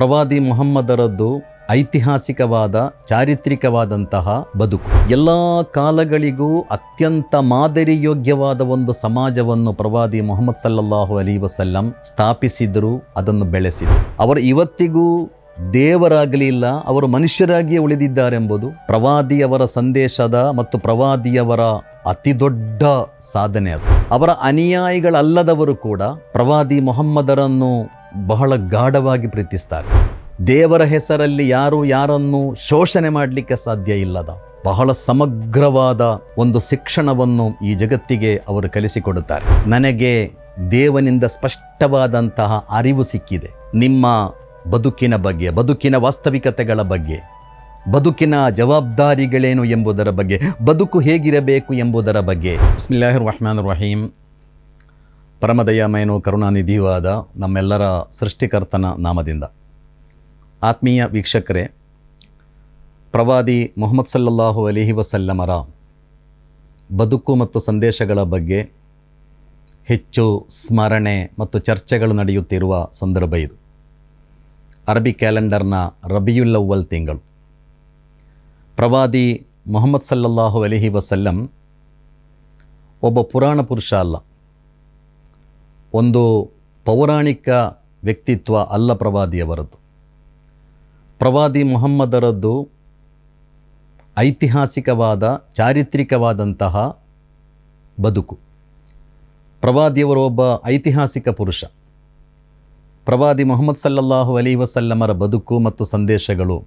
ಪ್ರವಾದಿ ಮೊಹಮ್ಮದರದ್ದು ಐತಿಹಾಸಿಕವಾದ, ಚಾರಿತ್ರಿಕವಾದಂತಹ ಬದುಕು. ಎಲ್ಲ ಕಾಲಗಳಿಗೂ ಅತ್ಯಂತ ಮಾದರಿ ಯೋಗ್ಯವಾದ ಒಂದು ಸಮಾಜವನ್ನು ಪ್ರವಾದಿ ಮೊಹಮ್ಮದ್ ಸಲ್ಲಲ್ಲಾಹು ಅಲಿ ವಸಲ್ಲಂ ಸ್ಥಾಪಿಸಿದರು, ಅದನ್ನು ಬೆಳೆಸಿದರು. ಅವರು ಇವತ್ತಿಗೂ ದೇವರಾಗಲಿಲ್ಲ ಅವರು ಮನುಷ್ಯರಾಗಿಯೇ ಉಳಿದಿದ್ದಾರೆಂಬುದು ಪ್ರವಾದಿಯವರ ಸಂದೇಶದ ಮತ್ತು ಪ್ರವಾದಿಯವರ ಅತಿ ದೊಡ್ಡ ಸಾಧನೆ ಅದು. ಅವರ ಅನುಯಾಯಿಗಳಲ್ಲದವರು ಕೂಡ ಪ್ರವಾದಿ ಮೊಹಮ್ಮದರನ್ನು ಬಹಳ ಗಾಢವಾಗಿ ಪ್ರೀತಿಸ್ತಾರೆ. ದೇವರ ಹೆಸರಲ್ಲಿ ಯಾರು ಯಾರನ್ನು ಶೋಷಣೆ ಮಾಡಲಿಕ್ಕೆ ಸಾಧ್ಯ ಇಲ್ಲದ ಬಹಳ ಸಮಗ್ರವಾದ ಒಂದು ಶಿಕ್ಷಣವನ್ನು ಈ ಜಗತ್ತಿಗೆ ಅವರು ಕಲಿಸಿಕೊಡುತ್ತಾರೆ. ನನಗೆ ದೇವನಿಂದ ಸ್ಪಷ್ಟವಾದಂತಹ ಅರಿವು ಸಿಕ್ಕಿದೆ. ನಿಮ್ಮ ಬದುಕಿನ ಬಗ್ಗೆ, ಬದುಕಿನ ವಾಸ್ತವಿಕತೆಗಳ ಬಗ್ಗೆ, ಬದುಕಿನ ಜವಾಬ್ದಾರಿಗಳೇನು ಎಂಬುದರ ಬಗ್ಗೆ, ಬದುಕು ಹೇಗಿರಬೇಕು ಎಂಬುದರ ಬಗ್ಗೆ. ಬಿಸ್ಮಿಲ್ಲಾಹಿರ್ ರಹಮಾನ್ ರಹೀಂ ಪರಮದಯಾಮಯನು ಕರುಣಾನಿಧಿಯೂ ಆದ ನಮ್ಮೆಲ್ಲರ ಸೃಷ್ಟಿಕರ್ತನ ನಾಮದಿಂದ. ಆತ್ಮೀಯ ವೀಕ್ಷಕರೇ, ಪ್ರವಾದಿ ಮೊಹಮ್ಮದ್ ಸಲ್ಲಲ್ಲಾಹು ಅಲಿಹಿ ವಸಲ್ಲಮರ ಬದುಕು ಮತ್ತು ಸಂದೇಶಗಳ ಬಗ್ಗೆ ಹೆಚ್ಚು ಸ್ಮರಣೆ ಮತ್ತು ಚರ್ಚೆಗಳು ನಡೆಯುತ್ತಿರುವ ಸಂದರ್ಭ ಇದು. ಅರಬಿ ಕ್ಯಾಲೆಂಡರ್ನ ರಬಿಯುಲ್ಲವ್ವಲ್ ತಿಂಗಳು. ಪ್ರವಾದಿ ಮೊಹಮ್ಮದ್ ಸಲ್ಲಲ್ಲಾಹು ಅಲಿಹಿ ವಸಲ್ಲಂ ಒಬ್ಬ ಪುರಾಣ ಪುರುಷ ಅಲ್ಲ. ಒಂದು ಪೌರಾಣಿಕ ವ್ಯಕ್ತಿತ್ವ ಅಲ್ಲ ಪ್ರವಾದಿಯವರದ್ದು ಪ್ರವಾದಿ ಮೊಹಮ್ಮದರದ್ದು ಐತಿಹಾಸಿಕವಾದ, ಚಾರಿತ್ರಿಕವಾದಂತಹ ಬದುಕು. ಪ್ರವಾದಿಯವರು ಒಬ್ಬ ಐತಿಹಾಸಿಕ ಪುರುಷ. ಪ್ರವಾದಿ ಮೊಹಮ್ಮದ್ ಸಲ್ಲಲ್ಲಾಹು ಅಲಿ ವಸಲ್ಲಮರ ಬದುಕು ಮತ್ತು ಸಂದೇಶಗಳು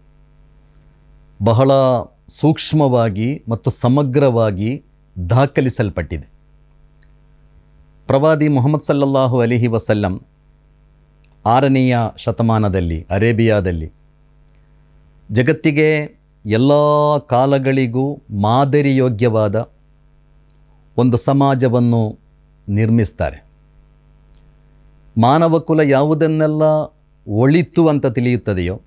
ಬಹಳ ಸೂಕ್ಷ್ಮವಾಗಿ ಮತ್ತು ಸಮಗ್ರವಾಗಿ ದಾಖಲಿಸಲ್ಪಟ್ಟಿದೆ. ಪ್ರವಾದಿ ಮೊಹಮ್ಮದ್ ಸಲ್ಲಲ್ಲಾಹು ಅಲಿಹಿ ವಸಲ್ಲಂ ಆರನೆಯ ಶತಮಾನದಲ್ಲಿ, ಅರೇಬಿಯಾದಲ್ಲಿ ಜಗತ್ತಿಗೆ ಎಲ್ಲ ಕಾಲಗಳಿಗೂ ಮಾದರಿಯೋಗ್ಯವಾದ ಒಂದು ಸಮಾಜವನ್ನು ನಿರ್ಮಿಸ್ತಾರೆ. ಮಾನವ ಕುಲ ಯಾವುದನ್ನೆಲ್ಲ ಒಳಿತು ಅಂತ ತಿಳಿಯುತ್ತದೆಯೋ,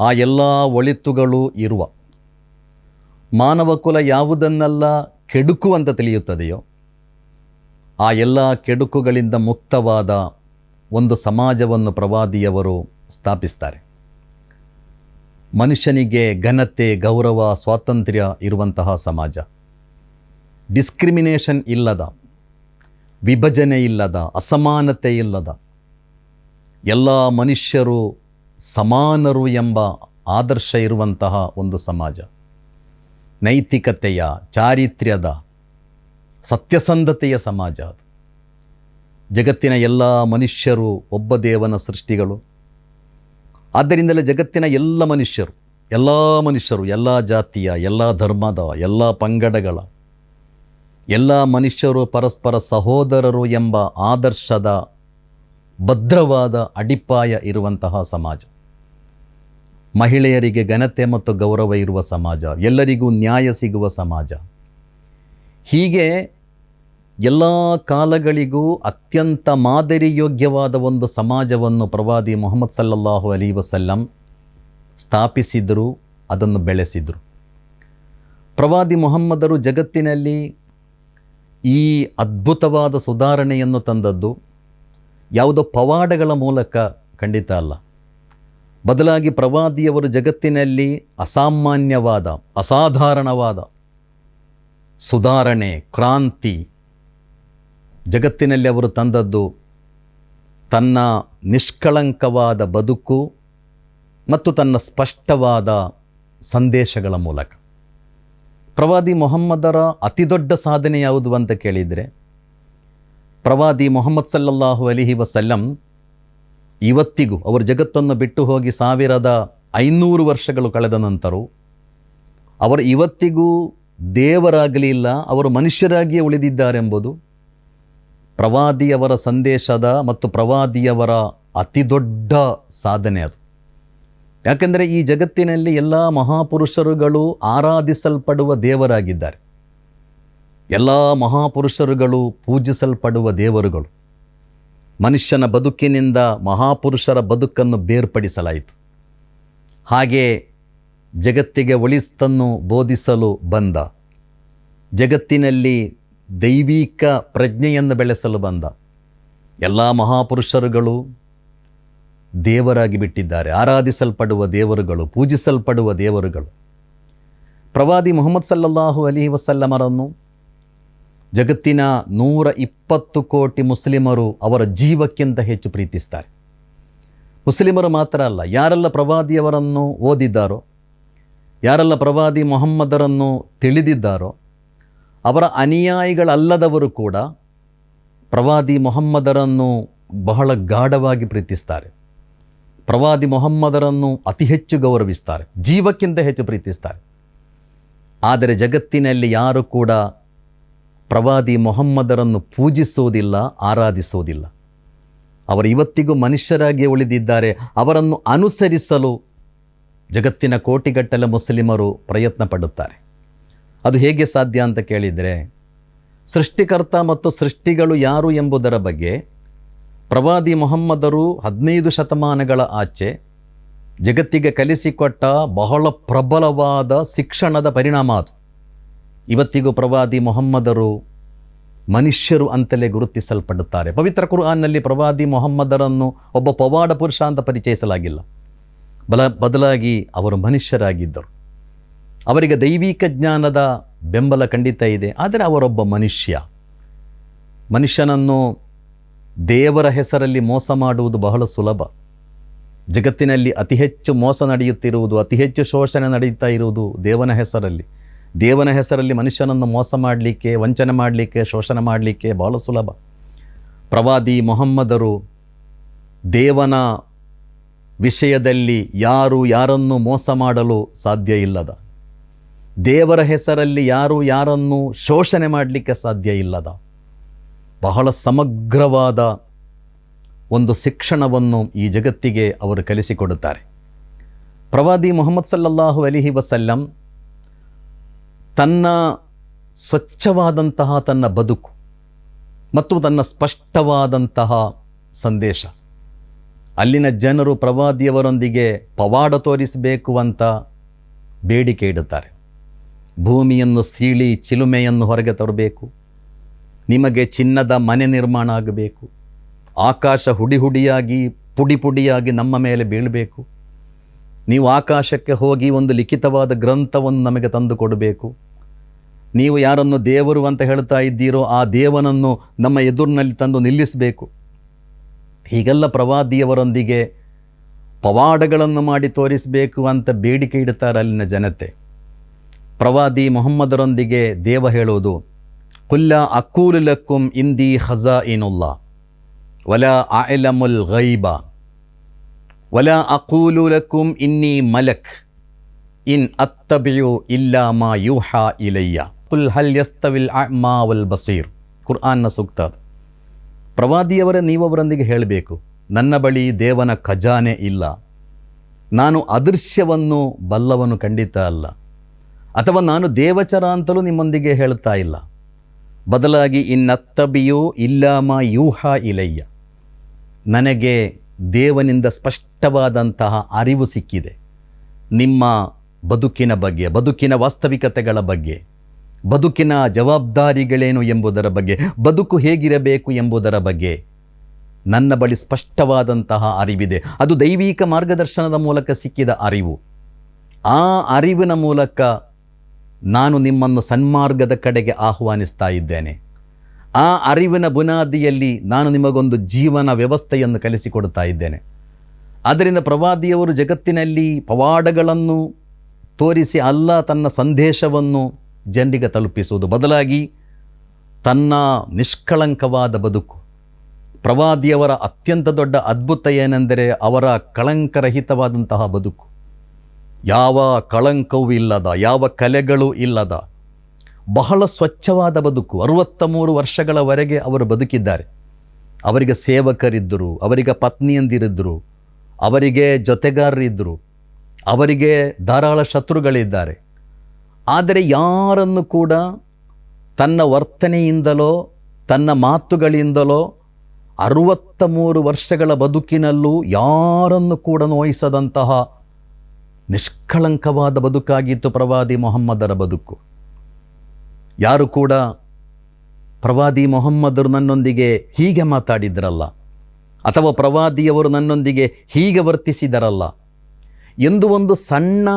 ಆ ಎಲ್ಲ ಒಳಿತುಗಳು ಇರುವ ಮಾನವ ಕುಲ ಯಾವುದನ್ನೆಲ್ಲ ಕೆಡುಕು ಅಂತ ತಿಳಿಯುತ್ತದೆಯೋ ಆ ಎಲ್ಲ ಕೆಡುಕುಗಳಿಂದ ಮುಕ್ತವಾದ ಒಂದು ಸಮಾಜವನ್ನು ಪ್ರವಾದಿಯವರು ಸ್ಥಾಪಿಸ್ತಾರೆ. ಮನುಷ್ಯನಿಗೆ ಘನತೆ, ಗೌರವ, ಸ್ವಾತಂತ್ರ್ಯ ಇರುವಂತಹ ಸಮಾಜ. ಡಿಸ್ಕ್ರಿಮಿನೇಷನ್ ಇಲ್ಲದ, ವಿಭಜನೆ ಇಲ್ಲದ, ಅಸಮಾನತೆ ಇಲ್ಲದ, ಎಲ್ಲ ಮನುಷ್ಯರು ಸಮಾನರು ಎಂಬ ಆದರ್ಶ ಇರುವಂತಹ ಒಂದು ಸಮಾಜ. ನೈತಿಕತೆಯ, ಚಾರಿತ್ರ್ಯದ ಸತ್ಯಸಂಧತೆಯ ಸಮಾಜ ಅದು. ಜಗತ್ತಿನ ಎಲ್ಲ ಮನುಷ್ಯರು ಒಬ್ಬ ದೇವನ ಸೃಷ್ಟಿಗಳು. ಆದ್ದರಿಂದಲೇ ಜಗತ್ತಿನ ಎಲ್ಲ ಮನುಷ್ಯರು ಎಲ್ಲ ಮನುಷ್ಯರು, ಎಲ್ಲ ಜಾತಿಯ, ಎಲ್ಲ ಧರ್ಮದ, ಎಲ್ಲ ಪಂಗಡಗಳ, ಎಲ್ಲ ಮನುಷ್ಯರು ಪರಸ್ಪರ ಸಹೋದರರು ಎಂಬ ಆದರ್ಶದ ಭದ್ರವಾದ ಅಡಿಪಾಯ ಇರುವಂತಹ ಸಮಾಜ. ಮಹಿಳೆಯರಿಗೆ ಘನತೆ ಮತ್ತು ಗೌರವ ಇರುವ ಸಮಾಜ, ಎಲ್ಲರಿಗೂ ನ್ಯಾಯ ಸಿಗುವ ಸಮಾಜ. ಹೀಗೆ ಎಲ್ಲ ಕಾಲಗಳಿಗೂ ಅತ್ಯಂತ ಮಾದರಿಯೋಗ್ಯವಾದ ಒಂದು ಸಮಾಜವನ್ನು ಪ್ರವಾದಿ ಮೊಹಮ್ಮದ್ ಸಲ್ಲಲ್ಲಾಹು ಅಲಿ ವಸಲ್ಲಂ ಸ್ಥಾಪಿಸಿದರು, ಅದನ್ನು ಬೆಳೆಸಿದರು. ಪ್ರವಾದಿ ಮೊಹಮ್ಮದರು ಜಗತ್ತಿನಲ್ಲಿ ಈ ಅದ್ಭುತವಾದ ಸುಧಾರಣೆಯನ್ನು ತಂದದ್ದು ಯಾವುದೋ ಪವಾಡಗಳ ಮೂಲಕ ಖಂಡಿತ ಅಲ್ಲ. ಬದಲಾಗಿ ಪ್ರವಾದಿಯವರು ಜಗತ್ತಿನಲ್ಲಿ ಅಸಾಮಾನ್ಯವಾದ, ಅಸಾಧಾರಣವಾದ ಸುಧಾರಣೆ, ಕ್ರಾಂತಿ. ಜಗತ್ತಿನಲ್ಲಿ ಅವರು ತಂದದ್ದು ತನ್ನ ನಿಷ್ಕಳಂಕವಾದ ಬದುಕು ಮತ್ತು ತನ್ನ ಸ್ಪಷ್ಟವಾದ ಸಂದೇಶಗಳ ಮೂಲಕ. ಪ್ರವಾದಿ ಮೊಹಮ್ಮದರ ಅತಿದೊಡ್ಡ ಸಾಧನೆ ಯಾವುದು ಅಂತ ಕೇಳಿದರೆ, ಪ್ರವಾದಿ ಮೊಹಮ್ಮದ್ ಸಲ್ಲಲ್ಲಾಹು ಅಲಿಹಿ ವಸಲ್ಲಂ ಇವತ್ತಿಗೂ ಅವರು ಜಗತ್ತನ್ನು ಬಿಟ್ಟು ಹೋಗಿ ಸಾವಿರದ ಐನೂರು ವರ್ಷಗಳು ಕಳೆದ ನಂತರ ಅವರು ಇವತ್ತಿಗೂ ದೇವರಾಗಲಿಲ್ಲ ಅವರು ಮನುಷ್ಯರಾಗಿಯೇ ಉಳಿದಿದ್ದಾರೆಂಬುದು ಪ್ರವಾದಿಯವರ ಸಂದೇಶದ ಮತ್ತು ಪ್ರವಾದಿಯವರ ಅತಿ ದೊಡ್ಡ ಸಾಧನೆ ಅದು. ಯಾಕೆಂದರೆ ಈ ಜಗತ್ತಿನಲ್ಲಿ ಎಲ್ಲ ಮಹಾಪುರುಷರುಗಳು ಆರಾಧಿಸಲ್ಪಡುವ ದೇವರಾಗಿದ್ದಾರೆ. ಎಲ್ಲ ಮಹಾಪುರುಷರುಗಳು ಪೂಜಿಸಲ್ಪಡುವ ದೇವರುಗಳು. ಮನುಷ್ಯನ ಬದುಕಿನಿಂದ ಮಹಾಪುರುಷರ ಬದುಕನ್ನು ಬೇರ್ಪಡಿಸಲಾಯಿತು. ಹಾಗೆ ಜಗತ್ತಿಗೆ ಒಳಿಸ್ತನ್ನು ಬೋಧಿಸಲು ಬಂದ. ಜಗತ್ತಿನಲ್ಲಿ ದೈವಿಕ ಪ್ರಜ್ಞೆಯನ್ನು ಬೆಳೆಸಲು ಬಂದ. ಎಲ್ಲ ಮಹಾಪುರುಷರುಗಳು ದೇವರಾಗಿ ಬಿಟ್ಟಿದ್ದಾರೆ. ಆರಾಧಿಸಲ್ಪಡುವ ದೇವರುಗಳು, ಪೂಜಿಸಲ್ಪಡುವ ದೇವರುಗಳು. ಪ್ರವಾದಿ ಮೊಹಮ್ಮದ್ ಸಲ್ಲಲ್ಲಾಹು ಅಲಿ ವಸಲ್ಲಮರನ್ನು ಜಗತ್ತಿನ ನೂರ ಇಪ್ಪತ್ತು ಕೋಟಿ ಮುಸ್ಲಿಮರು ಅವರ ಜೀವಕ್ಕಿಂತ ಹೆಚ್ಚು ಪ್ರೀತಿಸ್ತಾರೆ. ಮುಸ್ಲಿಮರು ಮಾತ್ರ ಅಲ್ಲ, ಯಾರೆಲ್ಲ ಪ್ರವಾದಿಯವರನ್ನು ಓದಿದ್ದಾರೋ ಯಾರೆಲ್ಲ ಪ್ರವಾದಿ ಮೊಹಮ್ಮದರನ್ನು ತಿಳಿದಿದ್ದಾರೋ, ಅವರ ಅನುಯಾಯಿಗಳಲ್ಲದವರು ಕೂಡ ಪ್ರವಾದಿ ಮೊಹಮ್ಮದರನ್ನು ಬಹಳ ಗಾಢವಾಗಿ ಪ್ರೀತಿಸ್ತಾರೆ. ಪ್ರವಾದಿ ಮೊಹಮ್ಮದರನ್ನು ಅತಿ ಹೆಚ್ಚು ಗೌರವಿಸ್ತಾರೆ, ಜೀವಕ್ಕಿಂತ ಹೆಚ್ಚು ಪ್ರೀತಿಸ್ತಾರೆ. ಆದರೆ ಜಗತ್ತಿನಲ್ಲಿ ಯಾರು ಕೂಡ ಪ್ರವಾದಿ ಮೊಹಮ್ಮದರನ್ನು ಪೂಜಿಸುವುದಿಲ್ಲ ಆರಾಧಿಸೋದಿಲ್ಲ. ಅವರು ಇವತ್ತಿಗೂ ಮನುಷ್ಯರಾಗಿ ಉಳಿದಿದ್ದಾರೆ, ಅವರನ್ನು ಅನುಸರಿಸಲು ಜಗತ್ತಿನ ಕೋಟಿಗಟ್ಟಲೆ ಮುಸ್ಲಿಮರು ಪ್ರಯತ್ನ ಪಡುತ್ತಾರೆ. ಅದು ಹೇಗೆ ಸಾಧ್ಯ ಅಂತ ಕೇಳಿದರೆ, ಸೃಷ್ಟಿಕರ್ತ ಮತ್ತು ಸೃಷ್ಟಿಗಳು ಯಾರು ಎಂಬುದರ ಬಗ್ಗೆ ಪ್ರವಾದಿ ಮೊಹಮ್ಮದರು ಹದಿನೈದು ಶತಮಾನಗಳ ಆಚೆ ಜಗತ್ತಿಗೆ ಕಲಿಸಿಕೊಟ್ಟ ಬಹಳ ಪ್ರಬಲವಾದ ಶಿಕ್ಷಣದ ಪರಿಣಾಮ ಅದು. ಇವತ್ತಿಗೂ ಪ್ರವಾದಿ ಮೊಹಮ್ಮದರು ಮನುಷ್ಯರು ಅಂತಲೇ ಗುರುತಿಸಲ್ಪಡುತ್ತಾರೆ. ಪವಿತ್ರ ಕುರ್ಆನ್ನಲ್ಲಿ ಪ್ರವಾದಿ ಮೊಹಮ್ಮದರನ್ನು ಒಬ್ಬ ಪವಾಡ ಪುರುಷ ಅಂತ ಪರಿಚಯಿಸಲಾಗಿಲ್ಲ. ಬಲ ಬದಲಾಗಿ ಅವರು ಮನುಷ್ಯರಾಗಿದ್ದರು. ಅವರಿಗೆ ದೈವಿಕ ಜ್ಞಾನದ ಬೆಂಬಲ ಖಂಡಿತ ಇದೆ, ಆದರೆ ಅವರೊಬ್ಬ ಮನುಷ್ಯ. ಮನುಷ್ಯನನ್ನು ದೇವರ ಹೆಸರಲ್ಲಿ ಮೋಸ ಮಾಡುವುದು ಬಹಳ ಸುಲಭ. ಜಗತ್ತಿನಲ್ಲಿ ಅತಿ ಹೆಚ್ಚು ಮೋಸ ನಡೆಯುತ್ತಿರುವುದು, ಅತಿ ಹೆಚ್ಚು ಶೋಷಣೆ ನಡೆಯುತ್ತಾ ಇರುವುದು ದೇವನ ಹೆಸರಲ್ಲಿ. ದೇವನ ಹೆಸರಲ್ಲಿ ಮನುಷ್ಯನನ್ನು ಮೋಸ ಮಾಡಲಿಕ್ಕೆ, ವಂಚನೆ ಮಾಡಲಿಕ್ಕೆ, ಶೋಷಣೆ ಮಾಡಲಿಕ್ಕೆ ಬಹಳ ಸುಲಭ. ಪ್ರವಾದಿ ಮೊಹಮ್ಮದರು ದೇವನ ವಿಷಯದಲ್ಲಿ ಯಾರು ಯಾರನ್ನು ಮೋಸ ಮಾಡಲು ಸಾಧ್ಯ ಇಲ್ಲದ. ದೇವರ ಹೆಸರಲ್ಲಿ ಯಾರು ಯಾರನ್ನು ಶೋಷಣೆ ಮಾಡಲಿಕ್ಕೆ ಸಾಧ್ಯ ಇಲ್ಲದ. ಬಹಳ ಸಮಗ್ರವಾದ ಒಂದು ಶಿಕ್ಷಣವನ್ನು ಈ ಜಗತ್ತಿಗೆ ಅವರು ಕಲಿಸಿಕೊಡುತ್ತಾರೆ. ಪ್ರವಾದಿ ಮೊಹಮ್ಮದ್ ಸಲ್ಲಲ್ಲಾಹು ಅಲಿಹಿ ವಸಲ್ಲಂ ತನ್ನ ಸ್ವಚ್ಛವಾದಂತಹ ತನ್ನ ಬದುಕು ಮತ್ತು ತನ್ನ ಸ್ಪಷ್ಟವಾದಂತಹ ಸಂದೇಶ ಅಲ್ಲಿನ ಜನರು ಪ್ರವಾದಿಯವರೊಂದಿಗೆ ಪವಾಡ ತೋರಿಸಬೇಕು ಅಂತ ಬೇಡಿಕೆ ಇಡುತ್ತಾರೆ. ಭೂಮಿಯನ್ನು ಸೀಳಿ ಚಿಲುಮೆಯನ್ನು ಹೊರಗೆ ತರಬೇಕು. ನಿಮಗೆ ಚಿನ್ನದ ಮನೆ ನಿರ್ಮಾಣ ಆಗಬೇಕು. ಆಕಾಶ ಹುಡಿ ಹುಡಿಯಾಗಿ ಪುಡಿ ಪುಡಿಯಾಗಿ ನಮ್ಮ ಮೇಲೆ ಬೀಳಬೇಕು. ನೀವು ಆಕಾಶಕ್ಕೆ ಹೋಗಿ ಒಂದು ಲಿಖಿತವಾದ ಗ್ರಂಥವನ್ನು ನಮಗೆ ತಂದು ಕೊಡಬೇಕು. ನೀವು ಯಾರನ್ನು ದೇವರು ಅಂತ ಹೇಳ್ತಾ ಇದ್ದೀರೋ ಆ ದೇವನನ್ನು ನಮ್ಮ ಎದುರಿನಲ್ಲಿ ತಂದು ನಿಲ್ಲಿಸಬೇಕು. ಹೀಗೆಲ್ಲ ಪ್ರವಾದಿಯವರೊಂದಿಗೆ ಪವಾಡಗಳನ್ನು ಮಾಡಿ ತೋರಿಸಬೇಕು ಅಂತ ಬೇಡಿಕೆ ಇಡುತ್ತಾರೆ ಅಲ್ಲಿನ ಜನತೆ. ಪ್ರವಾದಿ ಮೊಹಮ್ಮದರೊಂದಿಗೆ ದೇವ ಹೇಳುವುದು, ಕುಲ್ಲ ಅಕೂಲುಲಕ್ಕುಂ ಇಂದಿ ಹಜಾ ಇನುಲ್ಲಾ ವಲ ಆಯಲಮುಲ್ ಗೈಬ, ವಲ ಅಕೂಲುಲಕ್ಕುಂ ಇನ್ನಿ ಮಲಕ್, ಇನ್ ಅತ್ತಬಿಯು ಇಲ್ಲಾ ಮಾ ಯೂಹಾ ಇಲಯ್ಯ ಕುಲ್ ಹಲ್ ಯಸ್ತವಿಲ್ ಅಮಾ ವಲ್ ಬಸೀರ್. ಕುರ್ಆನ್ನ ಸೂಕ್ತ ಅದು. ಪ್ರವಾದಿಯವರೇ ನೀವವರೊಂದಿಗೆ ಹೇಳಬೇಕು, ನನ್ನ ಬಳಿ ದೇವನ ಖಜಾನೆ ಇಲ್ಲ. ನಾನು ಅದೃಶ್ಯವನ್ನು ಬಲ್ಲವನು ಖಂಡಿತ ಅಲ್ಲ. ಅಥವಾ ನಾನು ದೇವಚರ ಅಂತಲೂ ನಿಮ್ಮೊಂದಿಗೆ ಹೇಳ್ತಾ ಇಲ್ಲ. ಬದಲಾಗಿ ಇನ್ನತ್ತಬಿಯೋ ಇಲ್ಲಾಮ ಯೂಹ ಇಲಯ್ಯ. ನನಗೆ ದೇವನಿಂದ ಸ್ಪಷ್ಟವಾದಂತಹ ಅರಿವು ಸಿಕ್ಕಿದೆ. ನಿಮ್ಮ ಬದುಕಿನ ಬಗ್ಗೆ, ಬದುಕಿನ ವಾಸ್ತವಿಕತೆಗಳ ಬಗ್ಗೆ. ಬದುಕಿನ ಜವಾಬ್ದಾರಿಗಳೇನು ಎಂಬುದರ ಬಗ್ಗೆ, ಬದುಕು ಹೇಗಿರಬೇಕು ಎಂಬುದರ ಬಗ್ಗೆ ನನ್ನ ಬಳಿ ಸ್ಪಷ್ಟವಾದಂತಹ ಅರಿವಿದೆ. ಅದು ದೈವಿಕ ಮಾರ್ಗದರ್ಶನದ ಮೂಲಕ ಸಿಕ್ಕಿದ ಅರಿವು. ಆ ಅರಿವಿನ ಮೂಲಕ ನಾನು ನಿಮ್ಮನ್ನು ಸನ್ಮಾರ್ಗದ ಕಡೆಗೆ ಆಹ್ವಾನಿಸ್ತಾ ಇದ್ದೇನೆ. ಆ ಅರಿವಿನ ಬುನಾದಿಯಲ್ಲಿ ನಾನು ನಿಮಗೊಂದು ಜೀವನ ವ್ಯವಸ್ಥೆಯನ್ನು ಕಲಿಸಿಕೊಡ್ತಾ ಇದ್ದೇನೆ. ಆದ್ದರಿಂದ ಪ್ರವಾದಿಯವರು ಜಗತ್ತಿನಲ್ಲಿ ಪವಾಡಗಳನ್ನು ತೋರಿಸಿ ಅಲ್ಲ ತನ್ನ ಸಂದೇಶವನ್ನು ಜನರಿಗೆ ತಲುಪಿಸುವುದು ಬದಲಾಗಿ ತನ್ನ ನಿಷ್ಕಳಂಕವಾದ ಬದುಕು, ಪ್ರವಾದಿಯವರ ಅತ್ಯಂತ ದೊಡ್ಡ ಅದ್ಭುತ ಏನೆಂದರೆ ಅವರ ಕಳಂಕರಹಿತವಾದಂತಹ ಬದುಕು. ಯಾವ ಕಳಂಕವೂ ಇಲ್ಲದ, ಯಾವ ಕಲೆಗಳು ಇಲ್ಲದ, ಬಹಳ ಸ್ವಚ್ಛವಾದ ಬದುಕು. ಅರುವತ್ತ ಮೂರು ವರ್ಷಗಳವರೆಗೆ ಅವರು ಬದುಕಿದ್ದಾರೆ. ಅವರಿಗೆ ಸೇವಕರಿದ್ದರು, ಅವರಿಗೆ ಪತ್ನಿಯಂದಿರಿದ್ದರು, ಅವರಿಗೆ ಜೊತೆಗಾರರಿದ್ದರು, ಅವರಿಗೆ ಧಾರಾಳ ಶತ್ರುಗಳಿದ್ದಾರೆ. ಆದರೆ ಯಾರನ್ನು ಕೂಡ ತನ್ನ ವರ್ತನೆಯಿಂದಲೋ, ತನ್ನ ಮಾತುಗಳಿಂದಲೋ ಅರುವತ್ತ ಮೂರು ವರ್ಷಗಳ ಬದುಕಿನಲ್ಲೂ ಯಾರನ್ನು ಕೂಡ ನೋಯಿಸದಂತಹ ನಿಷ್ಕಳಂಕವಾದ ಬದುಕಾಗಿತ್ತು ಪ್ರವಾದಿ ಮೊಹಮ್ಮದರ ಬದುಕು. ಯಾರು ಕೂಡ ಪ್ರವಾದಿ ಮೊಹಮ್ಮದರು ನನ್ನೊಂದಿಗೆ ಹೀಗೆ ಮಾತಾಡಿದ್ರಲ್ಲ, ಅಥವಾ ಪ್ರವಾದಿಯವರು ನನ್ನೊಂದಿಗೆ ಹೀಗೆ ವರ್ತಿಸಿದರಲ್ಲ, ಎಂದು ಒಂದು ಸಣ್ಣ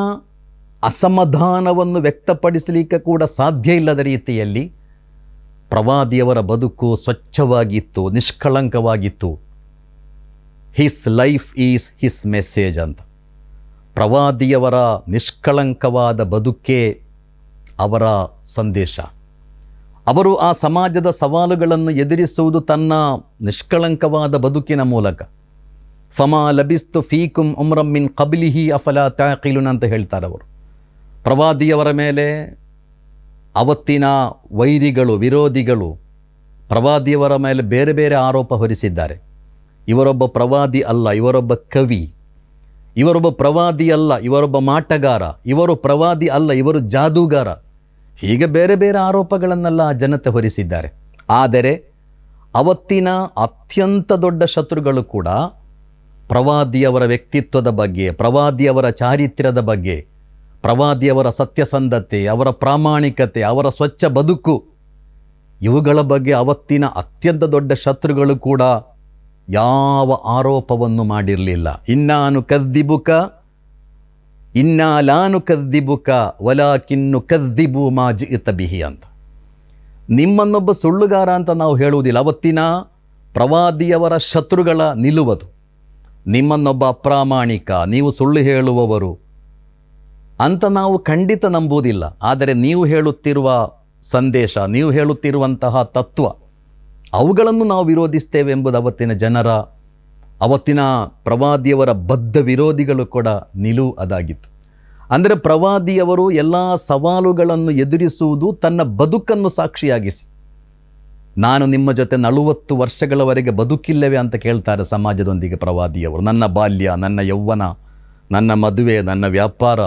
ಅಸಮಾಧಾನವನ್ನು ವ್ಯಕ್ತಪಡಿಸಲಿಕ್ಕೆ ಕೂಡ ಸಾಧ್ಯ ಇಲ್ಲದ ರೀತಿಯಲ್ಲಿ ಪ್ರವಾದಿಯವರ ಬದುಕು ಸ್ವಚ್ಛವಾಗಿತ್ತು, ನಿಷ್ಕಳಂಕವಾಗಿತ್ತು. His life is his message ಅಂತ. ಪ್ರವಾದಿಯವರ ನಿಷ್ಕಳಂಕವಾದ ಬದುಕೇ ಅವರ ಸಂದೇಶ. ಅವರು ಆ ಸಮಾಜದ ಸವಾಲುಗಳನ್ನು ಎದುರಿಸುವುದು ತನ್ನ ನಿಷ್ಕಳಂಕವಾದ ಬದುಕಿನ ಮೂಲಕ. ಫಮಾ ಲಬಿಸ್ತು ಫೀಕುಂ ಉಮ್ರಮ್ಮಿನ್ ಕಬಿಲಿಹಿ ಅಫಲಾ ತಾಕಿಲುನ್ ಅಂತ ಹೇಳ್ತಾರೆ ಅವರು. ಪ್ರವಾದಿಯವರ ಮೇಲೆ ಅವತ್ತಿನ ವೈರಿಗಳು, ವಿರೋಧಿಗಳು ಪ್ರವಾದಿಯವರ ಮೇಲೆ ಬೇರೆ ಬೇರೆ ಆರೋಪ ಹೊರಿಸಿದ್ದಾರೆ. ಇವರೊಬ್ಬ ಪ್ರವಾದಿ ಅಲ್ಲ, ಇವರೊಬ್ಬ ಕವಿ, ಇವರೊಬ್ಬ ಪ್ರವಾದಿ ಅಲ್ಲ, ಇವರೊಬ್ಬ ಮಾಟಗಾರ, ಇವರು ಪ್ರವಾದಿ ಅಲ್ಲ, ಇವರು ಜಾದೂಗಾರ. ಹೀಗೆ ಬೇರೆ ಬೇರೆ ಆರೋಪಗಳನ್ನೆಲ್ಲ ಆ ಜನತೆ ಹೊರಿಸಿದ್ದಾರೆ. ಆದರೆ ಅವತ್ತಿನ ಅತ್ಯಂತ ದೊಡ್ಡ ಶತ್ರುಗಳು ಕೂಡ ಪ್ರವಾದಿಯವರ ವ್ಯಕ್ತಿತ್ವದ ಬಗ್ಗೆ ಪ್ರವಾದಿಯವರ ಚಾರಿತ್ರ್ಯದ ಬಗ್ಗೆ ಪ್ರವಾದಿಯವರ ಸತ್ಯಸಂಧತೆ, ಅವರ ಪ್ರಾಮಾಣಿಕತೆ, ಅವರ ಸ್ವಚ್ಛ ಬದುಕು, ಇವುಗಳ ಬಗ್ಗೆ ಅವತ್ತಿನ ಅತ್ಯಂತ ದೊಡ್ಡ ಶತ್ರುಗಳು ಕೂಡ ಯಾವ ಆರೋಪವನ್ನು ಮಾಡಿರಲಿಲ್ಲ. ಇನ್ನಾನು ಕದ್ದಿಬುಕ, ಇನ್ನಾಲಾನು ಕದ್ದಿಬುಕ ಒಲಾಕಿನ್ನು ಕದ್ದಿಬು ಮಾಜಿ ಬಿಹಿ ಅಂತ. ನಿಮ್ಮನ್ನೊಬ್ಬ ಸುಳ್ಳುಗಾರ ಅಂತ ನಾವು ಹೇಳುವುದಿಲ್ಲ. ಅವತ್ತಿನ ಪ್ರವಾದಿಯವರ ಶತ್ರುಗಳ ನಿಲುವದು. ನಿಮ್ಮನ್ನೊಬ್ಬ ಅಪ್ರಾಮಾಣಿಕ, ನೀವು ಸುಳ್ಳು ಹೇಳುವವರು ಅಂತ ನಾವು ಖಂಡಿತ ನಂಬುವುದಿಲ್ಲ. ಆದರೆ ನೀವು ಹೇಳುತ್ತಿರುವ ಸಂದೇಶ, ನೀವು ಹೇಳುತ್ತಿರುವಂತಹ ತತ್ವ, ಅವುಗಳನ್ನು ನಾವು ವಿರೋಧಿಸ್ತೇವೆ ಎಂಬುದು ಅವತ್ತಿನ ಜನರ, ಅವತ್ತಿನ ಪ್ರವಾದಿಯವರ ಬದ್ಧ ವಿರೋಧಿಗಳು ಕೂಡ ನಿಲುವು ಅದಾಗಿತ್ತು. ಅಂದರೆ ಪ್ರವಾದಿಯವರು ಎಲ್ಲ ಸವಾಲುಗಳನ್ನು ಎದುರಿಸುವುದು ತನ್ನ ಬದುಕನ್ನು ಸಾಕ್ಷಿಯಾಗಿಸಿ. ನಾನು ನಿಮ್ಮ ಜೊತೆ ನಲವತ್ತು ವರ್ಷಗಳವರೆಗೆ ಬದುಕಿಲ್ಲವೇ ಅಂತ ಕೇಳ್ತಾರೆ ಸಮಾಜದೊಂದಿಗೆ ಪ್ರವಾದಿಯವರು. ನನ್ನ ಬಾಲ್ಯ, ನನ್ನ ಯೌವನ, ನನ್ನ ಮದುವೆ, ನನ್ನ ವ್ಯಾಪಾರ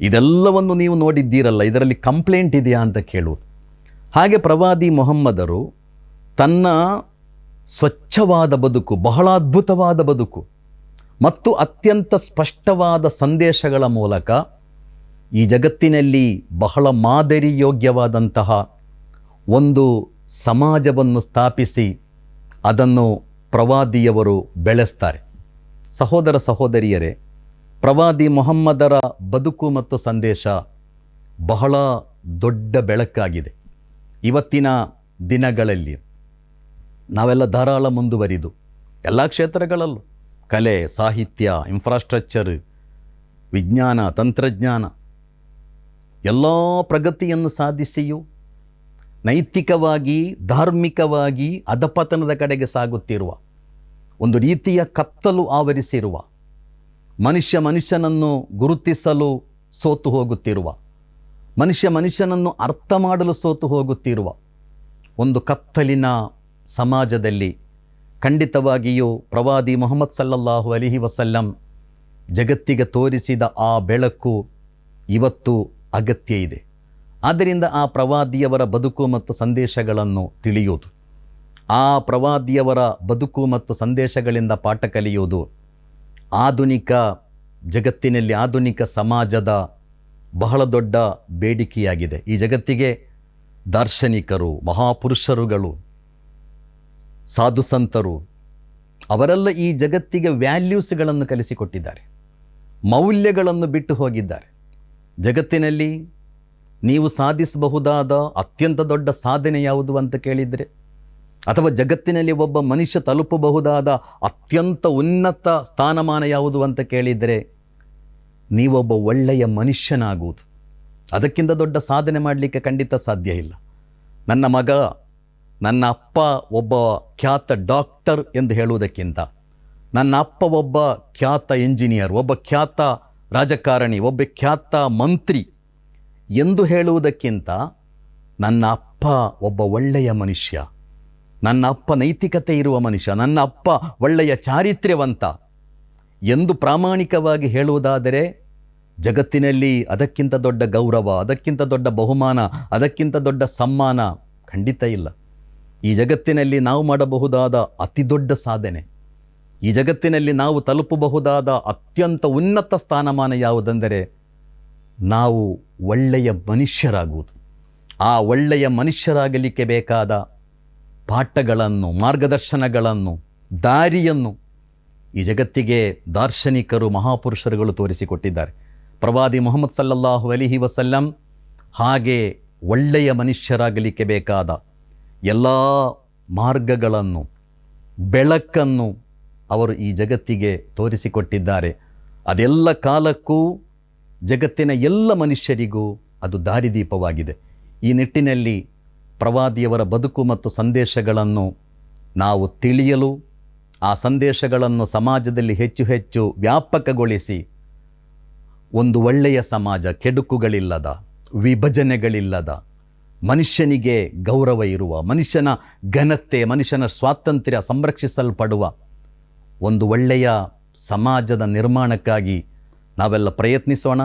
ಇದೆಲ್ಲವನ್ನು ನೀವು ನೋಡಿದ್ದೀರಲ್ಲ, ಇದರಲ್ಲಿ ಕಂಪ್ಲೇಂಟ್ ಇದೆಯಾ ಅಂತ ಕೇಳುವುದು ಹಾಗೆ ಪ್ರವಾದಿ ಮೊಹಮ್ಮದರು ತನ್ನ ಸ್ವಚ್ಛವಾದ ಬದುಕು, ಬಹಳ ಅದ್ಭುತವಾದ ಬದುಕು ಮತ್ತು ಅತ್ಯಂತ ಸ್ಪಷ್ಟವಾದ ಸಂದೇಶಗಳ ಮೂಲಕ ಈ ಜಗತ್ತಿನಲ್ಲಿ ಬಹಳ ಮಾದರಿ ಯೋಗ್ಯವಾದಂತಹ ಒಂದು ಸಮಾಜವನ್ನು ಸ್ಥಾಪಿಸಿ ಅದನ್ನು ಪ್ರವಾದಿಯವರು ಬೆಳೆಸ್ತಾರೆ. ಸಹೋದರ ಸಹೋದರಿಯರೇ ಪ್ರವಾದಿ ಮೊಹಮ್ಮದರ ಬದುಕು ಮತ್ತು ಸಂದೇಶ ಬಹಳ ದೊಡ್ಡ ಬೆಳಕಾಗಿದೆ. ಇವತ್ತಿನ ದಿನಗಳಲ್ಲಿ ನಾವೆಲ್ಲ ಧಾರಾಳ ಮುಂದುವರಿದು ಎಲ್ಲ ಕ್ಷೇತ್ರಗಳಲ್ಲೂ ಕಲೆ, ಸಾಹಿತ್ಯ ಇನ್ಫ್ರಾಸ್ಟ್ರಕ್ಚರ್ ವಿಜ್ಞಾನ, ತಂತ್ರಜ್ಞಾನ ಎಲ್ಲ ಪ್ರಗತಿಯನ್ನು ಸಾಧಿಸಿಯೂ ನೈತಿಕವಾಗಿ, ಧಾರ್ಮಿಕವಾಗಿ ಅಧಪತನದ ಕಡೆಗೆ ಸಾಗುತ್ತಿರುವ ಒಂದು ರೀತಿಯ ಕತ್ತಲು ಆವರಿಸಿರುವ ಮನುಷ್ಯ ಮನುಷ್ಯನನ್ನು ಗುರುತಿಸಲು ಸೋತು ಹೋಗುತ್ತಿರುವ, ಮನುಷ್ಯ ಮನುಷ್ಯನನ್ನು ಅರ್ಥ ಮಾಡಲು ಸೋತು ಹೋಗುತ್ತಿರುವ ಒಂದು ಕತ್ತಲಿನ ಸಮಾಜದಲ್ಲಿ ಖಂಡಿತವಾಗಿಯೂ ಪ್ರವಾದಿ ಮೊಹಮ್ಮದ್ ಸಲ್ಲಲ್ಲಾಹು ಅಲಿಹಿ ವಸಲ್ಲಂ ಜಗತ್ತಿಗೆ ತೋರಿಸಿದ ಆ ಬೆಳಕು ಇವತ್ತು ಅಗತ್ಯ ಇದೆ. ಆದ್ದರಿಂದ ಆ ಪ್ರವಾದಿಯವರ ಬದುಕು ಮತ್ತು ಸಂದೇಶಗಳನ್ನು ತಿಳಿಯುವುದು. ಆ ಪ್ರವಾದಿಯವರ ಬದುಕು ಮತ್ತು ಸಂದೇಶಗಳಿಂದ ಪಾಠ ಕಲಿಯುವುದು ಆಧುನಿಕ ಜಗತ್ತಿನಲ್ಲಿ ಆಧುನಿಕ ಸಮಾಜದ ಬಹಳ ದೊಡ್ಡ ಬೇಡಿಕೆಯಾಗಿದೆ. ಈ ಜಗತ್ತಿಗೆ ದಾರ್ಶನಿಕರು, ಮಹಾಪುರುಷರುಗಳು ಸಾಧುಸಂತರು ಅವರೆಲ್ಲ ಈ ಜಗತ್ತಿಗೆ ವ್ಯಾಲ್ಯೂಸ್ಗಳನ್ನು ಕಲಿಸಿಕೊಟ್ಟಿದ್ದಾರೆ. ಮೌಲ್ಯಗಳನ್ನು ಬಿಟ್ಟು ಹೋಗಿದ್ದಾರೆ. ಜಗತ್ತಿನಲ್ಲಿ ನೀವು ಸಾಧಿಸಬಹುದಾದ ಅತ್ಯಂತ ದೊಡ್ಡ ಸಾಧನೆ ಯಾವುದು ಅಂತ ಕೇಳಿದರೆ ಅಥವಾ ಜಗತ್ತಿನಲ್ಲಿ ಒಬ್ಬ ಮನುಷ್ಯ ತಲುಪಬಹುದಾದ ಅತ್ಯಂತ ಉನ್ನತ ಸ್ಥಾನಮಾನ ಯಾವುದು ಅಂತ ಕೇಳಿದರೆ ನೀವೊಬ್ಬ ಒಳ್ಳೆಯ ಮನುಷ್ಯನಾಗುವುದು. ಅದಕ್ಕಿಂತ ದೊಡ್ಡ ಸಾಧನೆ ಮಾಡಲಿಕ್ಕೆ ಖಂಡಿತ ಸಾಧ್ಯ ಇಲ್ಲ. ನನ್ನ ಮಗ, ನನ್ನ ಅಪ್ಪ ಒಬ್ಬ ಖ್ಯಾತ ಡಾಕ್ಟರ್ ಎಂದು ಹೇಳುವುದಕ್ಕಿಂತ, ನನ್ನ ಅಪ್ಪ ಒಬ್ಬ ಖ್ಯಾತ ಇಂಜಿನಿಯರ್ ಒಬ್ಬ ಖ್ಯಾತ ರಾಜಕಾರಣಿ, ಒಬ್ಬ ಖ್ಯಾತ ಮಂತ್ರಿ ಎಂದು ಹೇಳುವುದಕ್ಕಿಂತ ನನ್ನ ಅಪ್ಪ ಒಬ್ಬ ಒಳ್ಳೆಯ ಮನುಷ್ಯ. ನನ್ನ ಅಪ್ಪ ನೈತಿಕತೆ ಇರುವ ಮನುಷ್ಯ, ನನ್ನ ಅಪ್ಪ ಒಳ್ಳೆಯ ಚಾರಿತ್ರ್ಯವಂತ. ಎಂದು ಪ್ರಾಮಾಣಿಕವಾಗಿ ಹೇಳುವುದಾದರೆ, ಜಗತ್ತಿನಲ್ಲಿ ಅದಕ್ಕಿಂತ ದೊಡ್ಡ ಗೌರವ, ಅದಕ್ಕಿಂತ ದೊಡ್ಡ ಬಹುಮಾನ, ಅದಕ್ಕಿಂತ ದೊಡ್ಡ ಸಮ್ಮಾನ ಖಂಡಿತ ಇಲ್ಲ. ಈ ಜಗತ್ತಿನಲ್ಲಿ ನಾವು ಮಾಡಬಹುದಾದ ಅತಿ ದೊಡ್ಡ ಸಾಧನೆ, ಈ ಜಗತ್ತಿನಲ್ಲಿ ನಾವು ತಲುಪಬಹುದಾದ ಅತ್ಯಂತ ಉನ್ನತ ಸ್ಥಾನಮಾನ ಯಾವುದೆಂದರೆ, ನಾವು ಒಳ್ಳೆಯ ಮನುಷ್ಯರಾಗುವುದು. ಆ ಒಳ್ಳೆಯ ಮನುಷ್ಯರಾಗಲಿಕ್ಕೆ ಬೇಕಾದ ಪಾಠಗಳನ್ನು, ಮಾರ್ಗದರ್ಶನಗಳನ್ನು, ದಾರಿಯನ್ನು ಈ ಜಗತ್ತಿಗೆ ದಾರ್ಶನಿಕರು, ಮಹಾಪುರುಷರುಗಳು ತೋರಿಸಿಕೊಟ್ಟಿದ್ದಾರೆ. ಪ್ರವಾದಿ ಮೊಹಮ್ಮದ್ ಸಲ್ಲಲ್ಲಾಹು ಅಲಿಹಿ ವಸಲ್ಲಂ ಹಾಗೆ ಒಳ್ಳೆಯ ಮನುಷ್ಯರಾಗಲಿಕ್ಕೆ ಬೇಕಾದ ಎಲ್ಲ ಮಾರ್ಗಗಳನ್ನು, ಬೆಳಕನ್ನು ಅವರು ಈ ಜಗತ್ತಿಗೆ ತೋರಿಸಿಕೊಟ್ಟಿದ್ದಾರೆ. ಅದೆಲ್ಲ ಕಾಲಕ್ಕೂ ಜಗತ್ತಿನ ಎಲ್ಲ ಮನುಷ್ಯರಿಗೂ ಅದು ದಾರಿದೀಪವಾಗಿದೆ. ಈ ನಿಟ್ಟಿನಲ್ಲಿ ಪ್ರವಾದಿಯವರ ಬದುಕು ಮತ್ತು ಸಂದೇಶಗಳನ್ನು ನಾವು ತಿಳಿಯಲು, ಆ ಸಂದೇಶಗಳನ್ನು ಸಮಾಜದಲ್ಲಿ ಹೆಚ್ಚು ಹೆಚ್ಚು ವ್ಯಾಪಕಗೊಳಿಸಿ, ಒಂದು ಒಳ್ಳೆಯ ಸಮಾಜ ಕೆಡುಕುಗಳಿಲ್ಲದ, ವಿಭಜನೆಗಳಿಲ್ಲದ, ಮನುಷ್ಯನಿಗೆ ಗೌರವ ಇರುವ, ಮನುಷ್ಯನ ಘನತೆ, ಮನುಷ್ಯನ ಸ್ವಾತಂತ್ರ್ಯ ಸಂರಕ್ಷಿಸಲ್ಪಡುವ ಒಂದು ಒಳ್ಳೆಯ ಸಮಾಜದ ನಿರ್ಮಾಣಕ್ಕಾಗಿ ನಾವೆಲ್ಲ ಪ್ರಯತ್ನಿಸೋಣ.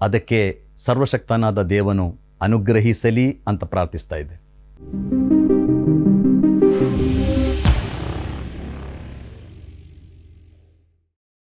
ಅದಕ್ಕೆ ಸರ್ವಶಕ್ತನಾದ ದೇವನು ಅನುಗ್ರಹಿಸಲಿ ಅಂತ ಪ್ರಾರ್ಥಿಸ್ತಾ ಇದ್ದೆ